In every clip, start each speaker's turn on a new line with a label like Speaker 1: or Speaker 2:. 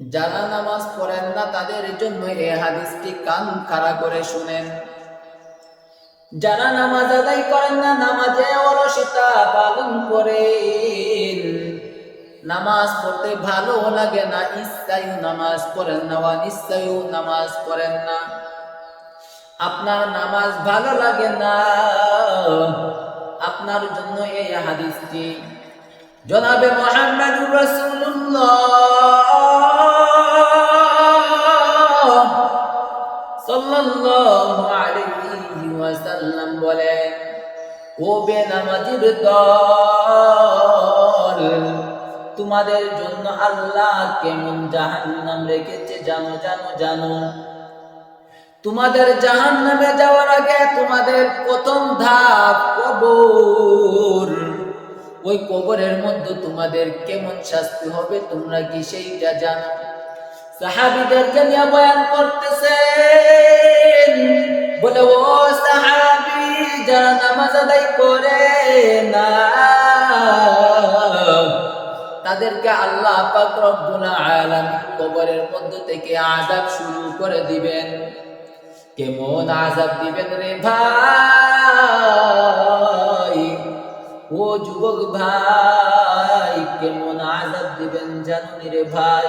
Speaker 1: যারা নামাজ পড়েন না তাদের জন্য এ হাদিসটি কান খাড়া করে শুনেন। যারা নামাজ আদায় করেন না, নামাজে অলসতা পালন করেন। নামাজ পড়তে ভালো লাগে না ইচ্ছায়ু নামাজ পড়েন না বা নিশ্চয়ও নামাজ পড়েন না। আপনার নামাজ ভালো লাগে না, আপনার জন্য এই হাদিসটি। জনাবে মোহাম্মদুর রাসূলুল্লাহ। ও বেনামাজির দল, তোমাদের জন্য আল্লাহ কেমন জাহান্নাম রেখেছে জানো জানো জানো। তোমাদের জাহান্নামে যাওয়ার আগে তোমাদের প্রথম ধাপ কবর। ওই কবরের মধ্যে তোমাদের কেমন শাস্তি হবে তোমরা কি সেইটা জানো? সাহাবিদেরকে নিয়ে বয়ান করতেছেন। বলে, ও সাহাবি, যারা নামাজ আদায় করে না, তাদেরকে আল্লাহ পাক রব্বুল আলামিন কবরের মধ্য থেকে আযাব শুরু করে দিবেন। কেমন আযাব দিবেন রে ভাই? ও যুবক ভাই, কেমন আযাব দিবেন জানুনি রে ভাই?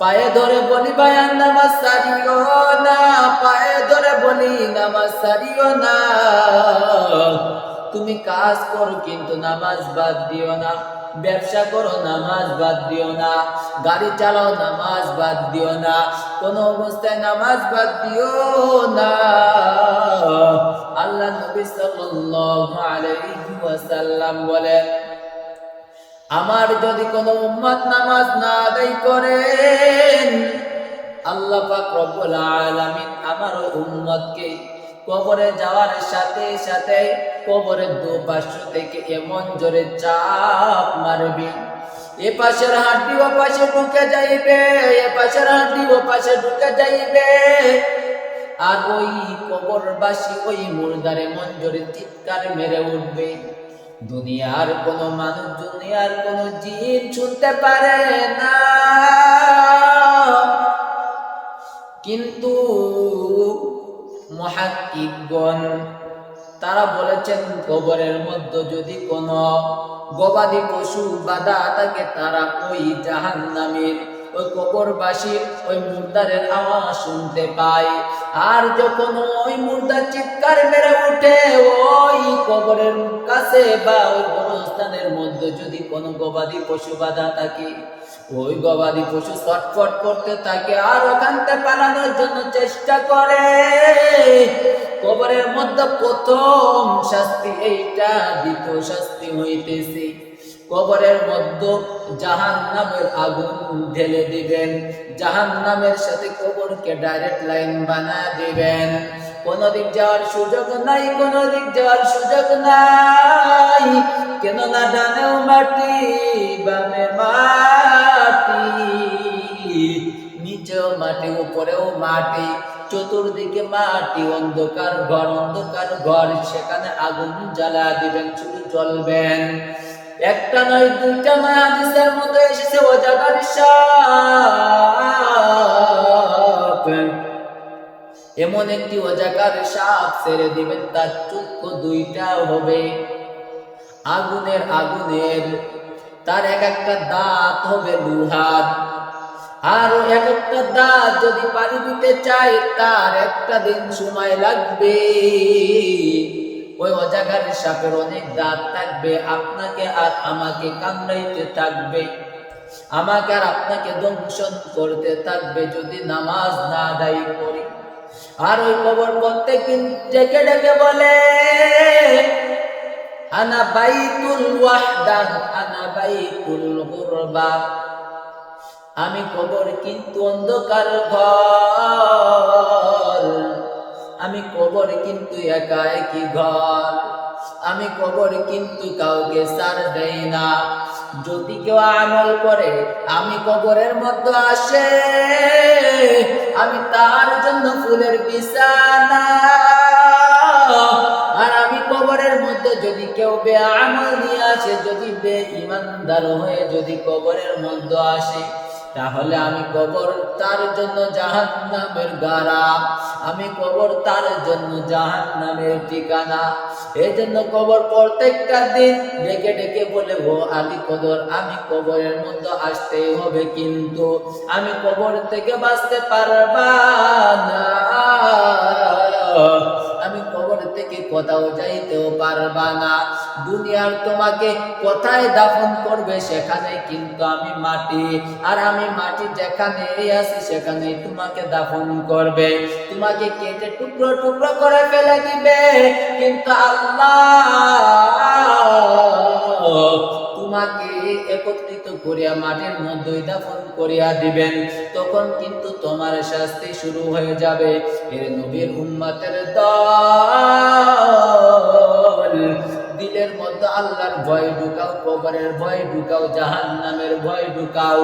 Speaker 1: পায়ে ধরে বলি ভাইয়ার নামাজ সারিও না, পায়ে ধরে বলি নামাজ সারিও না। তুমি কাজ করো কিন্তু নামাজ বাদ দিও না, ব্যবসা করো নামাজ বাদ দিও না, গাড়ি চালাও নামাজ বাদ দিও না, কোন অবস্থায় নামাজ বাদ দিও না। আল্লাহ নবী সাল্লাল্লাহু আলাইহি ওয়াসাল্লাম বলেন আমার যদি কোনো উম্মত নামাজ না আদায় করেন, আল্লাহ পাক রব্বুল আলামিন আমার উম্মতকে কবরে যাওয়ার সাথে সাথে কবরের দুপার্শ্ব থেকে এমন জোরে চাপ মারবে, এ পাশের হাড্ডি ও পাশে ঢুকে যাইবে, এ পাশের হাড্ডি ও পাশে ঢুকে যাইবে। আর ওই কবরবাসী ওই মুর্দারে মন জোরে চিৎকার মেরে উঠবে। দুনিয়ার কোনো মানুষ, দুনিয়ার কোনো জিন শুনতে পারে না। কিন্তু মহাকিগণ তারা বলেছেন, গোবরের মধ্যে যদি কোনো গবাদি পশু বাধা থাকে, তারা ওই জাহান নামের ওই কবরবাসীর ওই মুর্দারের আওয়াজ শুনতে পায়। আর যখন ওই মুর্দার চিৎকার মেরে উঠে, ওই কবরের কাছে বা ওই কবরস্থানের মধ্যে যদি কোনো গবাদি পশু বাধা থাকে, ওই গবাদি পশু ছটফট করতে থাকে আর ওখান থেকে পালানোর জন্য চেষ্টা করে। কবরের মধ্যে প্রথম শাস্তি এইটা, দ্বিতীয় শাস্তি হইতেছে। কবরের মধ্যে জাহান নামের আগুন ঢেলে দিবেন। জাহান নামের সাথে কবরকে ডাইরেক্ট লাইন বানা দিবেন। কোন দিক যাওয়ার সুযোগ নাই কোন দিক যাওয়ার সুযোগ নাই। কেননা ডানেও মাটি, বামে মাটি, নিচেও মাটি, উপরেও মাটি। চতুর্দিকে মাটি, অন্ধকার ঘর অন্ধকার ঘর, সেখানে আগুন জ্বালা দিবেন শুধু জ্বলবেন। একটা নয়, দুইটা নয় হাদিসের মতো এসেছে ও জায়গার সাপ এমন একটি অজাকার সাপ ছেড়ে দিবেন, তার চক্ষু দুইটা হবে। আগুনের আগুনের, তার এক একটা দাঁত হবে লোহার আর এক একটা দাঁত যদি পানি দিতে চায়, তার একটা দিন সময় লাগবে। ওই অজাগার সাপের অনেক দাঁত থাকবে, আপনাকে আর আমাকে কামড়াইতে থাকবে। আমাকে আর আপনাকে দংশন করতে থাকবে যদি নামাজ না আদায় করি। আর ওই কবর প্রত্যেকদিন ডেকে ডেকে বলে, আনা বাইতুল ওয়াহদান আনা বাইতুল গুরবা। আমি কবর কিন্তু অন্ধকার ঘর। আমি কবর কিন্তু একা একই ঘর? আমি কবর কিন্তু কাউকে সার দেই না। যদি কেউ আমল করে, আমি কবরের মধ্যে আসে। আমি তার জন্য ফুলের বিছানা। আর আমি কবরের মধ্যে যদি কেউ বে আমল নিয়ে আসে, যদি বে ইমানদার হয়ে যদি কবরের মধ্যে আসে তাহলে আমি কবর তার জন্য জাহান নামের গাড়া। আমি কবর তার জন্য জাহান নামের ঠিকানা। এই জন্য কবর প্রত্যেকটা দিন ডেকে ডেকে বলে, ও আলী কদর, আমি কবরের মধ্যে আসতেই হবে কিন্তু আমি কবর থেকে বাঁচতে পারবা না। থেকে কোথাও যাইতেও পারবা না। দুনিয়ার তোমাকে কোথায় দাফন করবে সেখানে কিন্তু আমি মাটি। আর আমি মাটি যেখানে আছি সেখানে তোমাকে দাফন করবে। তোমাকে কেটে টুকরো টুকরো করে ফেলে দিবে। কিন্তু আল্লাহ, তোমাকে একত্রিত করিয়া মাটির মধ্যে দাফন করিয়া দিবেন, তখন কিন্তু তোমার শাস্তি শুরু হয়ে যাবে। এর নবীর উম্মাতের দল, দিলের মধ্যে আল্লাহর ভয় ঢুকাও, কবরের ভয় ঢুকাও, জাহান্নামের ভয় ঢুকাও।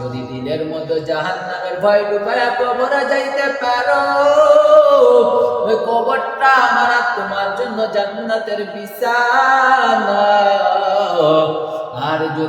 Speaker 1: যদি দিলের মধ্যে জাহান্নামের ভয় ঢুকায়া কবরে যাইতে পারো, ওই কবরটা আমার তোমার জন্য জান্নাতের বিছানা। আর যদি